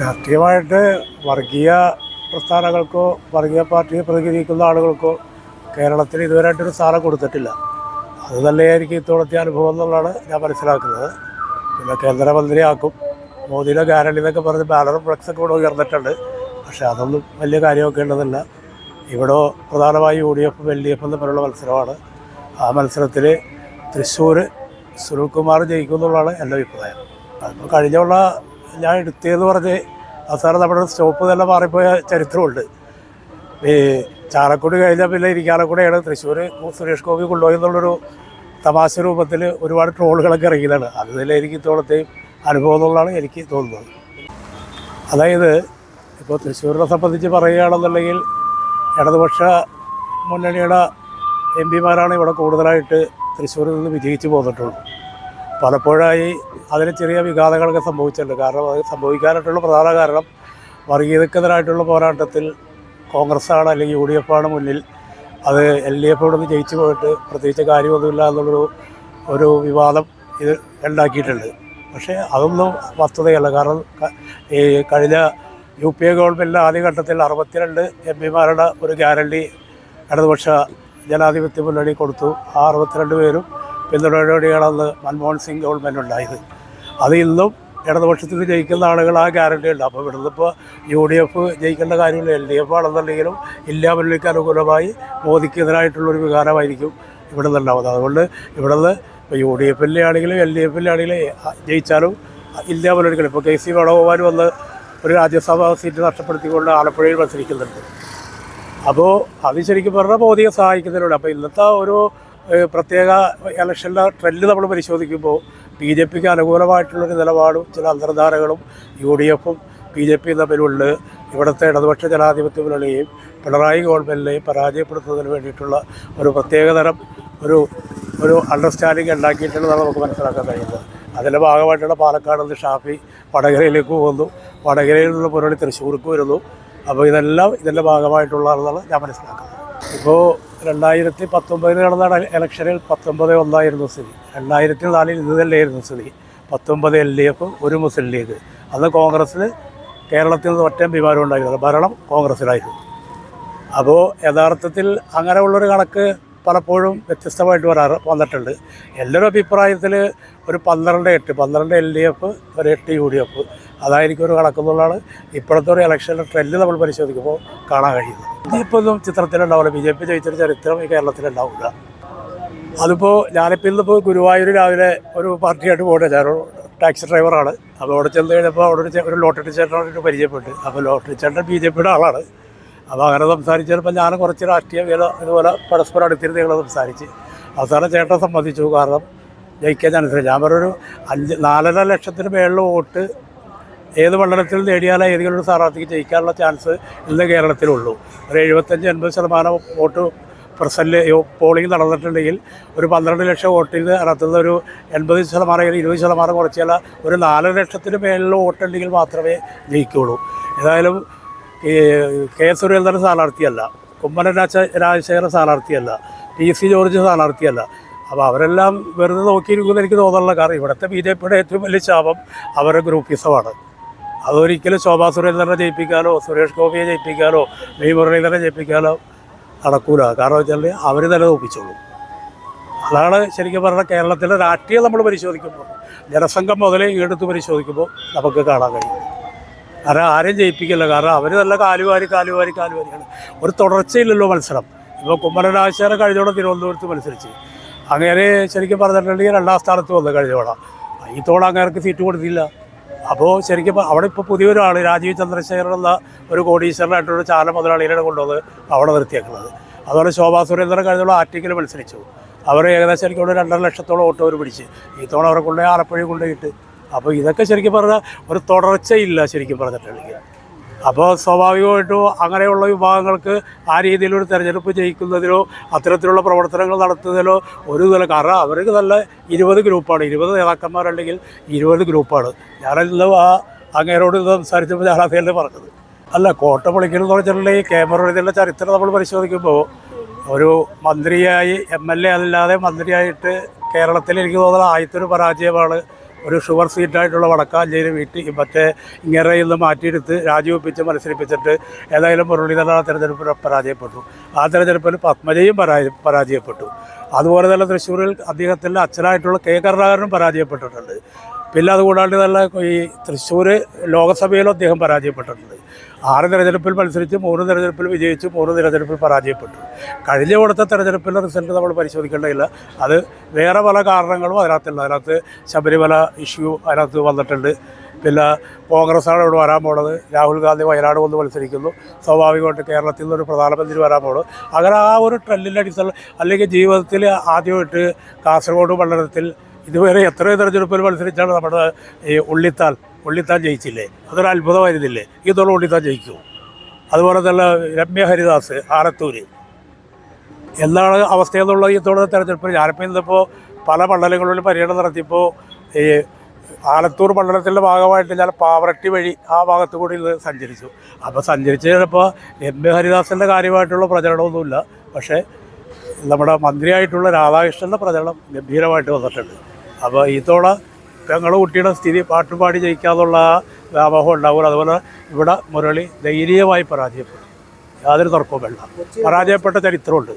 രാഷ്ട്രീയമായിട്ട് വർഗീയ പ്രസ്ഥാനങ്ങൾക്കോ വർഗീയ പാർട്ടിയെ പ്രതികരിക്കുന്ന ആളുകൾക്കോ കേരളത്തിൽ ഇതുവരെയായിട്ടൊരു സ്ഥാനം കൊടുത്തിട്ടില്ല. അത് തന്നെയായിരിക്കും ഇത്തവണത്തെ അനുഭവം എന്നുള്ളതാണ് ഞാൻ മനസ്സിലാക്കുന്നത്. പിന്നെ കേന്ദ്രമന്ത്രിയാക്കും. മോദിയുടെ ഗ്യാരണ്ടി എന്നൊക്കെ പറഞ്ഞ് ബാനറും ഫ്ലക്സൊക്കെ ഇവിടെ ഉയർന്നിട്ടുണ്ട്. പക്ഷേ അതൊന്നും വലിയ കാര്യമൊക്കെ ഉള്ളതല്ല. ഇവിടെ പ്രധാനമായും യു ഡി എഫും എൽ ഡി എഫും തമ്മിലുള്ള മത്സരമാണ്. ആ മത്സരത്തിൽ തൃശ്ശൂർ സുനിൽകുമാർ ജയിക്കും എന്നുള്ളതാണ് എന്റെ അഭിപ്രായം. അതിപ്പോൾ കഴിഞ്ഞുള്ള ഞാൻ എടുത്തതെന്ന് പറഞ്ഞ് അവസാനം നമ്മുടെ സ്റ്റോപ്പ് തന്നെ മാറിപ്പോയ ചരിത്രമുണ്ട്. ഈ ചാലക്കുടി കഴിഞ്ഞാൽ പിന്നെ ഇരിക്കാലക്കുടിയാണ്. തൃശ്ശൂർ സുരേഷ് ഗോപി കൊണ്ടുപോയി എന്നുള്ളൊരു തമാശ രൂപത്തിൽ ഒരുപാട് ട്രോളുകളൊക്കെ ഇറങ്ങിയതാണ്. അത് തന്നെ എനിക്ക് ഇത്തോളത്തെയും അനുഭവം എന്നുള്ളതാണ് എനിക്ക് തോന്നുന്നത്. അതായത് ഇപ്പോൾ തൃശ്ശൂരിനെ സംബന്ധിച്ച് പറയുകയാണെന്നുണ്ടെങ്കിൽ ഇടതുപക്ഷ മുന്നണിയുടെ എം പിമാരാണ് ഇവിടെ കൂടുതലായിട്ട് തൃശ്ശൂരിൽ നിന്ന് വിജയിച്ചു പോന്നിട്ടുള്ളൂ പലപ്പോഴായി അതിന് ചെറിയ വിഘാതങ്ങളൊക്കെ സംഭവിച്ചിട്ടുണ്ട്. കാരണം അത് സംഭവിക്കാനായിട്ടുള്ള പ്രധാന കാരണം വർഗീയതക്കെതിരായിട്ടുള്ള പോരാട്ടത്തിൽ കോൺഗ്രസ്സാണ് അല്ലെങ്കിൽ യു ഡി എഫ് ആണ് മുന്നിൽ. അത് എൽ ഡി എഫ് ഇവിടെ നിന്ന് ജയിച്ചു പോയിട്ട് പ്രത്യേകിച്ച് കാര്യമൊന്നുമില്ല എന്നുള്ളൊരു ഒരു വിവാദം ഇത് ഉണ്ടാക്കിയിട്ടുണ്ട്. പക്ഷേ അതൊന്നും വസ്തുതയല്ല. കാരണം ഈ കഴിഞ്ഞ യു പി എ ഗവൺമെന്റിന്റെ ആദ്യഘട്ടത്തിൽ അറുപത്തിരണ്ട് എം പിമാരുടെ ഒരു ഗ്യാരണ്ടി ഇടതുപക്ഷ ജനാധിപത്യ മുന്നണി കൊടുത്തു. ആ അറുപത്തിരണ്ട് പേരും പിന്തുണയോടെയാണ് മൻമോഹൻ സിംഗ് ഗവൺമെന്റ് ഉണ്ടായത്. അത് ഇന്നും ഇടതുപക്ഷത്തിൽ ജയിക്കുന്ന ആളുകൾ ആ ഗ്യാരണ്ടി ഉണ്ട്. അപ്പോൾ ഇവിടുന്ന് ഇപ്പോൾ യു ഡി എഫ് ജയിക്കേണ്ട കാര്യമില്ല. എൽ ഡി എഫ് ആണെന്നുണ്ടെങ്കിലും ഇല്ലാ മുന്നണിക്ക് അനുകൂലമായി വികാരമായിരിക്കും ഇവിടെ നിന്നുണ്ടാവുന്നത് അതുകൊണ്ട് ഇവിടുന്ന് ഇപ്പോൾ യു ഡി എഫിലെ ആണെങ്കിലും എൽ ഡി എഫിലെ ആണെങ്കിലും ജയിച്ചാലും ഇല്ലാ മുന്നണികൾ ഇപ്പോൾ കെ സി വേണുഗോപാൽ വന്ന് ഒരു രാജ്യസഭാ സീറ്റ് നഷ്ടപ്പെടുത്തിക്കൊണ്ട് ആലപ്പുഴയിൽ മത്സരിക്കുന്നുണ്ട്. അപ്പോൾ അത് ശരിക്കും പറഞ്ഞാൽ മോദിയെ സഹായിക്കുന്നതിലൂടെ. അപ്പോൾ ഇന്നത്തെ ഏഹ്, പ്രത്യേക ഇലക്ഷന്റെ ട്രെൻഡ് നമ്മൾ പരിശോധിക്കുമ്പോൾ ബി ജെ പിക്ക് അനുകൂലമായിട്ടുള്ളൊരു നിലപാടും ചില അന്തർധാരകളും യു ഡി എഫും ബി ജെ പിയും തമ്മിലുള്ള ഇവിടുത്തെ ഇടതുപക്ഷ ജനാധിപത്യ മുന്നണിയെയും പിണറായി ഗവൺമെന്റിനെയും പരാജയപ്പെടുത്തുന്നതിന് വേണ്ടിയിട്ടുള്ള ഒരു പ്രത്യേകതരം ഒരു ഒരു അണ്ടർസ്റ്റാൻഡിങ് ഉണ്ടാക്കിയിട്ടുള്ളതാണ് നമുക്ക് മനസ്സിലാക്കാൻ കഴിയുന്നത്. അതിന്റെ ഭാഗമായിട്ടുള്ള പാലക്കാട് നിന്ന് ഷാഫി വടകരയിലേക്ക് പോകുന്നു. വടകരയിൽ നിന്ന് പുറണി തൃശ്ശൂർക്ക് വരുന്നു. അപ്പോൾ ഇതെല്ലാം ഇതിന്റെ ഭാഗമായിട്ടുള്ളതാണെന്നാണ് ഞാൻ മനസ്സിലാക്കുന്നത്. ഇപ്പോൾ രണ്ടായിരത്തി പത്തൊമ്പതിൽ നടന്ന ഇലക്ഷനിൽ പത്തൊമ്പത് ഒന്നായിരുന്നു സ്ഥിതി. രണ്ടായിരത്തി നാലിൽ ഇത് തന്നെയായിരുന്നു സ്ഥിതി. പത്തൊമ്പത് എൽ ഡി എഫ് ഒരു മുസ്ലിം ലീഗ്. അന്ന് കോൺഗ്രസ്സിൽ കേരളത്തിൽ നിന്ന് ഒറ്റ വിമാനം ഉണ്ടായിരുന്നത് ഭരണം കോൺഗ്രസ്സിലായിരുന്നു. അപ്പോൾ യഥാർത്ഥത്തിൽ അങ്ങനെയുള്ളൊരു കണക്ക് പലപ്പോഴും വ്യത്യസ്തമായിട്ട് വരാറ് വന്നിട്ടുണ്ട്. എന്റെ ഒരു അഭിപ്രായത്തിൽ ഒരു പന്ത്രണ്ട് എട്ട് പന്ത്രണ്ട് എൽ ഡി എഫ് ഒരു എട്ട് യു ഡി എഫ്. അതായിരിക്കും ഒരു കണക്കെന്നുള്ളതാണ് ഇപ്പോഴത്തെ ഒരു ഇലക്ഷന്റെ ട്രെൻഡ് നമ്മൾ പരിശോധിക്കുമ്പോൾ കാണാൻ കഴിയുന്നത്. ഇപ്പോൾ ഒന്നും ചിത്രത്തിലുണ്ടാവില്ല. ബി ജെ പി ജയിച്ചൊരു ചരിത്രം ഈ കേരളത്തിലുണ്ടാവില്ല. അതിപ്പോൾ ഞാനിപ്പോൾ ഇന്നിപ്പോൾ ഗുരുവായൂർ രാവിലെ ഒരു പാർട്ടിയായിട്ട് പോകട്ടെ. ഞാനൊരു ടാക്സി ഡ്രൈവറാണ്. അപ്പോൾ അവിടെ ചെന്ന് കഴിഞ്ഞപ്പോൾ അവിടെ ഒരു ഒരു ലോട്ടറി ചേട്ടനായിട്ട് പരിചയപ്പെട്ടു. അപ്പോൾ ലോട്ടറി ചേട്ടൻ ബി ജെ പിയുടെ ആളാണ്. അപ്പോൾ അങ്ങനെ സംസാരിച്ചപ്പോൾ ഞാൻ കുറച്ച് രാഷ്ട്രീയ വില ഇതുപോലെ പരസ്പരം അടുത്തിരുന്ന് ഞങ്ങൾ സംസാരിച്ച്. അവസാനം ചേട്ടനെ സംബന്ധിച്ചു കാരണം ജയിക്കാൻ ചാൻസ് ഞാൻ പറഞ്ഞൊരു അഞ്ച് നാലര ലക്ഷത്തിന് മേളിൽ വോട്ട് ഏത് മണ്ഡലത്തിൽ നേടിയാലും ഏതെങ്കിലും ഒരു സ്ഥാനാർത്ഥിക്ക് ജയിക്കാനുള്ള ചാൻസ് ഇന്ന് കേരളത്തിലുള്ളൂ. ഒരു എഴുപത്തഞ്ച് എൺപത് ശതമാനം വോട്ട് പെർസെന്റ് പോളിംഗ് നടന്നിട്ടുണ്ടെങ്കിൽ ഒരു പന്ത്രണ്ട് ലക്ഷം വോട്ടിൽ അതിനകത്തുനിന്ന് ഒരു എൺപത് ശതമാനം അല്ലെങ്കിൽ ഇരുപത് ശതമാനം കുറച്ചാൽ ഒരു നാല് ലക്ഷത്തിന് മേളിൽ വോട്ടുണ്ടെങ്കിൽ മാത്രമേ ജയിക്കുകയുള്ളൂ ഏതായാലും കെ സുരേന്ദ്രൻ സ്ഥാനാർത്ഥിയല്ല കുമ്മനം രാജ രാജശേഖരൻ സ്ഥാനാർത്ഥിയല്ല പി സി ജോർജ് സ്ഥാനാർത്ഥിയല്ല. അപ്പോൾ അവരെല്ലാം വെറുതെ നോക്കിയിരിക്കുമെന്ന് എനിക്ക് തോന്നുന്നില്ല. കാരണം ഇവിടുത്തെ ബി ജെ പിയുടെ ഏറ്റവും വലിയ ശാപം അവരുടെ ഗ്രൂപ്പിസമാണ്. അതൊരിക്കലും ശോഭാ സുരേന്ദ്രനെ ജയിപ്പിക്കാനോ സുരേഷ് ഗോപിയെ ജയിപ്പിക്കാനോ വി മുരളീധരനെ ജയിപ്പിക്കാനോ നടക്കൂല. കാരണം വെച്ചാൽ അവർ തന്നെ തോപ്പിച്ചോളും. അതാണ് ശരിക്കും പറഞ്ഞാൽ കേരളത്തിലെ രാഷ്ട്രീയം നമ്മൾ പരിശോധിക്കുമ്പോൾ ജനസംഘം മുതലേ എടുത്ത് പരിശോധിക്കുമ്പോൾ നമുക്ക് കാണാൻ കഴിയും. കാരണം ആരെയും ജയിപ്പിക്കില്ല. കാരണം അവർ നല്ല കാലുവാരി കാലുവാരി കാലുവാരിയാണ് ഒരു തുടർച്ചയില്ലല്ലോ മത്സരം. ഇപ്പോൾ കുമ്മനം രാജശേഖരൻ കഴിഞ്ഞോടെ തിരുവനന്തപുരത്ത് മത്സരിച്ച്. അങ്ങനെ ശരിക്കും പറഞ്ഞിട്ടുണ്ടെങ്കിൽ രണ്ടാം സ്ഥാനത്ത് വന്നു കഴിഞ്ഞോളാം ഈ തോളം അങ്ങേർക്ക് സീറ്റ് കൊടുത്തില്ല. അപ്പോൾ ശരിക്കും അവിടെ ഇപ്പോൾ പുതിയൊരാൾ രാജീവ് ചന്ദ്രശേഖരൻ എന്ന ഒരു കോടീശ്വരനായിട്ടൊരു ചാല മുതലാളികളെ കൊണ്ടുവന്ന് അവിടെ നിർത്തിയേക്കുന്നത്. അതുപോലെ ശോഭാ സുരേന്ദ്രൻ കഴിഞ്ഞോളം ആറ്റിക്കൽ മത്സരിച്ചു. അവർ ഏകദേശം ശരിക്കും ഇവിടെ രണ്ടര ലക്ഷത്തോളം ഓട്ടോ അവർ പിടിച്ച്. ഈ തവണ അവരെ കൊണ്ടുപോയി ആലപ്പുഴയിൽ കൊണ്ടുപോയിട്ട് അപ്പോൾ ഇതൊക്കെ ശരിക്കും പറഞ്ഞാൽ ഒരു തുടർച്ചയില്ല ശരിക്കും പറഞ്ഞിട്ടുണ്ടെങ്കിൽ. അപ്പോൾ സ്വാഭാവികമായിട്ടും അങ്ങനെയുള്ള വിഭാഗങ്ങൾക്ക് ആ രീതിയിലൊരു തെരഞ്ഞെടുപ്പ് ജയിക്കുന്നതിലോ അത്തരത്തിലുള്ള പ്രവർത്തനങ്ങൾ നടത്തുന്നതിലോ ഒരു നില കാരണം അവർക്ക് നല്ല ഇരുപത് ഗ്രൂപ്പാണ്. ഇരുപത് നേതാക്കന്മാരുണ്ടെങ്കിൽ ഇരുപത് ഗ്രൂപ്പാണ്. ഞാനിന്ന് ആ അങ്ങേരോട് സംസാരിച്ചപ്പോൾ ഞാൻ അതല്ലേ പറഞ്ഞത്. അല്ല കോട്ട പൊളിക്കൽ എന്ന് പറഞ്ഞിട്ടുണ്ടെങ്കിൽ ക്യാമറയുടെ ചരിത്രം നമ്മൾ പരിശോധിക്കുമ്പോൾ ഒരു മന്ത്രിയായി എം എൽ എ അല്ലാതെ മന്ത്രിയായിട്ട് കേരളത്തിൽ എനിക്ക് തോന്നുന്ന ആദ്യത്തെ ഒരു പരാജയമാണ്. ഒരു ഷുഗർ സീറ്റായിട്ടുള്ള വടക്കാഞ്ചേരി വീട്ടിൽ മറ്റേ ഇങ്ങറയിൽ നിന്ന് മാറ്റിയെടുത്ത് രാജിവെപ്പിച്ച് മത്സരിപ്പിച്ചിട്ട് ഏതായാലും മുരളീധരൻ തെരഞ്ഞെടുപ്പിൽ പരാജയപ്പെട്ടു. ആ തെരഞ്ഞെടുപ്പിൽ പത്മജയും പരാജയ പരാജയപ്പെട്ടു. അതുപോലെ തന്നെ തൃശ്ശൂരിൽ അദ്ദേഹത്തിന്റെ അച്ഛനായിട്ടുള്ള കെ കരുണാകരനും പരാജയപ്പെട്ടിട്ടുണ്ട്. പിന്നെ അതുകൂടാണ്ട് തന്നെ ഈ തൃശ്ശൂർ ലോകസഭയിലും അദ്ദേഹം പരാജയപ്പെട്ടിട്ടുണ്ട്. ആറ് തെരഞ്ഞെടുപ്പിൽ മത്സരിച്ച് മൂന്ന് തെരഞ്ഞെടുപ്പിൽ വിജയിച്ചു മൂന്ന് തെരഞ്ഞെടുപ്പിൽ പരാജയപ്പെട്ടു. കഴിഞ്ഞ കൊടുത്ത തെരഞ്ഞെടുപ്പിലെ റിസൾട്ട് നമ്മൾ പരിശോധിക്കേണ്ടതില്ല. അത് വേറെ പല കാരണങ്ങളും അതിനകത്തുണ്ട്. അതിനകത്ത് ശബരിമല ഇഷ്യൂ അതിനകത്ത് വന്നിട്ടുണ്ട്. പിന്നെ കോൺഗ്രസ്സാണ് ഇവിടെ വരാൻ പോണത്. രാഹുൽ ഗാന്ധി വയനാട് വന്ന് മത്സരിക്കുന്നു. സ്വാഭാവികമായിട്ട് കേരളത്തിൽ നിന്നൊരു പ്രധാനമന്ത്രി വരാൻ പോണത് അങ്ങനെ ആ ഒരു ട്രെൻഡിന്റെ അടിസ്ഥാനം അല്ലെങ്കിൽ ജീവിതത്തിൽ ആദ്യമായിട്ട് കാസർഗോഡ് മണ്ഡലത്തിൽ ഇതുവരെ എത്രയോ തെരഞ്ഞെടുപ്പിൽ മത്സരിച്ചാണ് നമ്മുടെ ഈ ഉള്ളിത്താൽ ഉള്ളിത്താൻ ജയിച്ചില്ലേ? അതൊരു അത്ഭുതമായിരുന്നില്ലേ? തോളം ഉള്ളിത്താൻ ജയിക്കൂ. അതുപോലെ തന്നെ രമ്യ ഹരിദാസ് ആലത്തൂര്. എന്താണ് ഈ ഇത്തവണ തെരഞ്ഞെടുപ്പിൽ? ഞാനിപ്പോൾ ഇന്നിപ്പോൾ പല മണ്ഡലങ്ങളിലും പര്യടനം നടത്തിയപ്പോൾ ഈ ആലത്തൂർ മണ്ഡലത്തിന്റെ ഭാഗമായിട്ട് ഞാൻ പാവറട്ടി വഴി ആ ഭാഗത്ത് കൂടി ഇത് സഞ്ചരിച്ചു. അപ്പോൾ സഞ്ചരിച്ച് കഴിഞ്ഞപ്പോൾ എം എ ഹരിദാസിന്റെ കാര്യമായിട്ടുള്ള പ്രചരണമൊന്നുമില്ല. പക്ഷേ നമ്മുടെ മന്ത്രിയായിട്ടുള്ള രാധാകൃഷ്ണന്റെ പ്രചരണം ഗംഭീരമായിട്ട് വന്നിട്ടുണ്ട്. അപ്പോൾ ഈ തവണ ഞങ്ങളുടെ കുട്ടിയുടെ സ്ഥിതി പാട്ടുപാടി ജയിക്കാന്നുള്ള വ്യാമോഹം ഉണ്ടാവും അതുപോലെ ഇവിടെ മുരളി ദയനീയമായി പരാജയപ്പെട്ടു. യാതൊരു തർക്കവും വേണ്ട പരാജയപ്പെട്ട ചരിത്രമുണ്ട്.